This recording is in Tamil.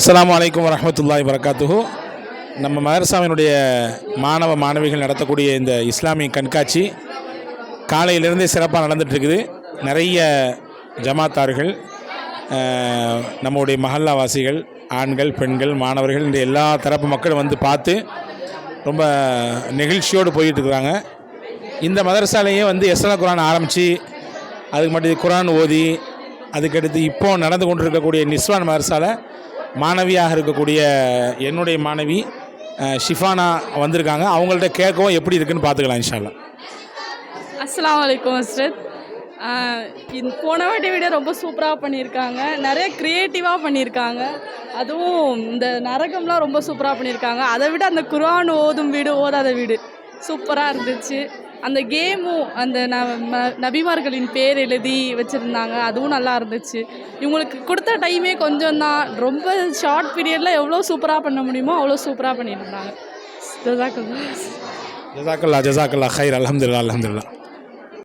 அஸ்லாம் அலைக்கும் வரமத்துல்லாய் வரகாத்துஹு நம்ம மதரசாவினுடைய மாணவ மாணவிகள் நடத்தக்கூடிய இந்த இஸ்லாமிய கண்காட்சி காலையிலிருந்தே சிறப்பாக நடந்துகிட்ருக்குது. நிறைய ஜமாத்தார்கள் நம்முடைய மஹல்லாவாசிகள் ஆண்கள் பெண்கள் மாணவர்கள் இந்த எல்லா தரப்பு மக்களும் வந்து பார்த்து ரொம்ப நெகிழ்ச்சியோடு போயிட்டுருக்குறாங்க. இந்த மதரசாலையே வந்து எஸ்எல குரான் ஆரம்பித்து அதுக்கு மட்டும் குரான் ஓதி அதுக்கடுத்து இப்போ நடந்து கொண்டு இருக்கக்கூடிய நிஸ்வான் மதரசால மாணவியாக இருக்கக்கூடிய என்னுடைய மாணவி ஷிஃபானா வந்திருக்காங்க. அவங்கள்ட்ட கேட்கவும் எப்படி இருக்குன்னு பார்த்துக்கலாம் இன்ஷால்லா அஸ்லாம் வலைக்கம் ஹஸ்ரத் போன வாட்டி விட ரொம்ப சூப்பராக பண்ணியிருக்காங்க. நிறைய க்ரியேட்டிவாக பண்ணியிருக்காங்க. அதுவும் இந்த நரகம்லாம் ரொம்ப சூப்பராக பண்ணியிருக்காங்க. அதை விட அந்த குரான் ஓதும் வீடு ஓதாத வீடு சூப்பராக இருந்துச்சு. அந்த கேமும் அந்த ந ம- நபிமார்களின் பேர் எழுதி வச்சுருந்தாங்க. அதுவும் நல்லா இருந்துச்சு. இவங்களுக்கு கொடுத்த டைமே கொஞ்சம் தான் ரொம்ப ஷார்ட் பீரியடில் எவ்வளோ சூப்பராக பண்ண முடியுமோ அவ்வளோ சூப்பராக பண்ணியிருந்தாங்க ஜசாக்கல்லா ஜசாக்கல்லா ஜசாக்கல்லா ஹைர் அலமதுல்லா அலமதுல்லா